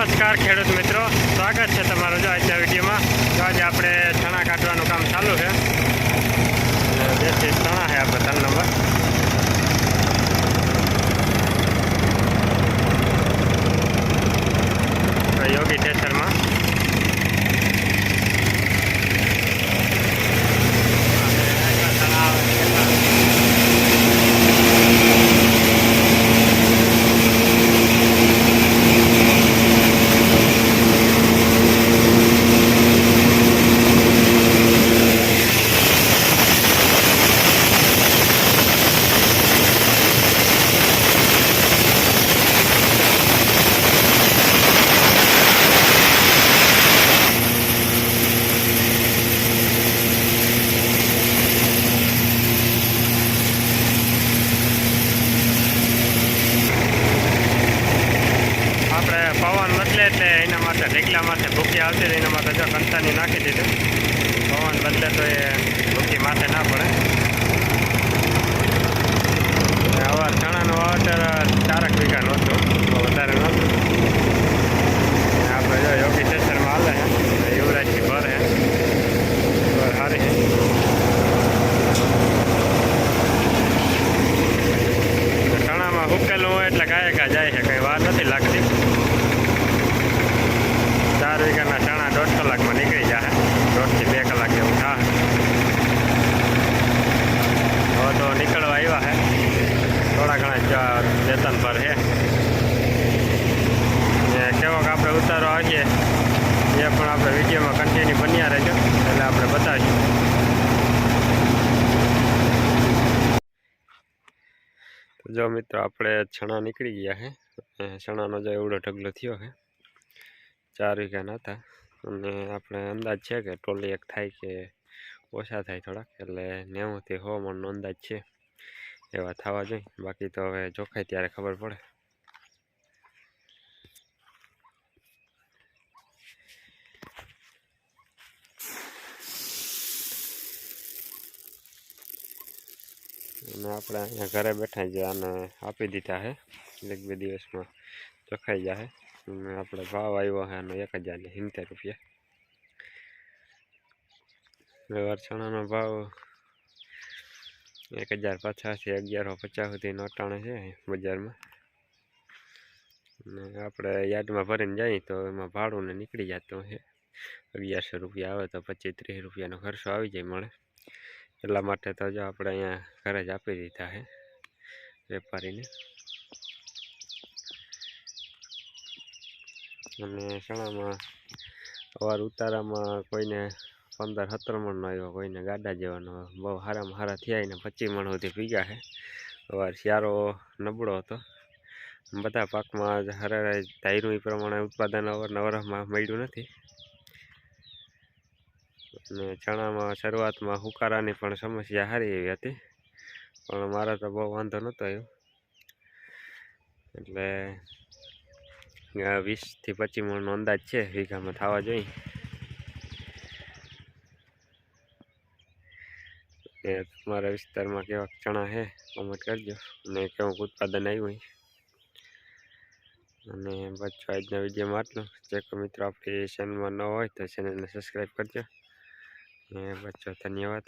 નમસ્કાર ખેડૂત મિત્રો. સ્વાગત છે તમારું જો આજના વિડીયોમાં. તો આજે આપણે ચણા કાઢવાનું કામ ચાલુ છે. જે છે ચણા છે આપણે ત્રણ નંબર. યોગી ટેસરમાં ચણા આવે છે. આપણે પવન બદલે એટલે એના માટે ઢેકલા માટે ભૂકી આવતી એના માટે જો કંતાની નાખી દીધું. પવન બદલે તો એ ભૂકી માથે ના પડે. આવા ચણાનું વાવતર ચારક વીઘાનું હતું બહુ વધારે નહોતું આપણે જો યોગી સ્ટેશનમાં હાલે છે યુવરાજથી ભર છે. ભર ચણામાં હુકેલું હોય એટલે ગાય ગા જાય છે કંઈ વાર નથી લાગતી. ચાર વીઘાના ચણા દોઢ કલાકમાં નીકળી જાય. દોઢથી બે કલાક જેવું હા હવે તો નીકળવા આવ્યા હે થોડા ઘણા વેતન પર ને કેવોક આપણે ઉતારો આવીએ. એ પણ આપણે વિડીયોમાં કન્ટિન્યુ બન્યા રહેજો. એટલે આપણે બતાવીશું. જો મિત્રો, આપણે છણા નીકળી ગયા અને છણાનો જો એવડો ઢગલો થયો છે ચાર વીઘાના હતા. અને આપણે અંદાજ છે કે ટોલી એક થાય કે ઓછા થાય થોડાક. એટલે નેવુંથી સો મણનો અંદાજ છે. એવા થવા જોઈએ. બાકી તો હવે જોખાય ત્યારે ખબર પડે. અને આપણે અહીંયા ઘરે બેઠા જ આને આપી દીધા છે. એક બે દિવસમાં ચોખાઈ જશે અને આપણે ભાવ આવ્યો છે આનો એક હજાર ને સિત્તેર રૂપિયા. વ્યવહાર ચણાનો ભાવ એક હજાર પચાસથી અગિયારસો પચાસ સુધી નોટાણે છે બજારમાં. અને આપણે યાર્ડમાં ભરીને જઈએ તો એમાં ભાડું ને નીકળી જતું છે. અગિયારસો રૂપિયા આવે તો પચીસ ત્રીસ રૂપિયાનો ખર્ચો આવી જાય મળે. એટલા માટે તો જો આપણે અહીંયા ઘરે જ આપી દીધા છે વેપારીને. અને ચણામાં અવાર ઉતારામાં કોઈને પંદર સત્તર મણનો આવ્યો, કોઈને ગાડા જેવાનો. બહુ સારામાં સારા થયા એને પચીસ મણ સુધી ભીગા છે. અવાર શિયાળો નબળો હતો. બધા પાકમાં હરે ધાર્યું એ પ્રમાણે ઉત્પાદન અવારનવારમાં મળ્યું નથી. અને ચણામાં શરૂઆતમાં હુકારાની પણ સમસ્યા સારી એવી હતી. પણ મારે તો બહુ વાંધો નહોતો આવ્યો. એટલે વીસથી પચીસ મણનો અંદાજ છે, વીઘામાં થવા જોઈએ. એ તમારા વિસ્તારમાં કેવા ચણા છે, કોમેન્ટ કરજો. અને કેવું ઉત્પાદન આવ્યું અને બચ્ચો આજના વિડીયોમાં આટલું. જે કોઈ મિત્રો આપણી ચેનલમાં ન હોય તો ચેનલને સબસ્ક્રાઈબ કરજો. અને બચ્ચો ધન્યવાદ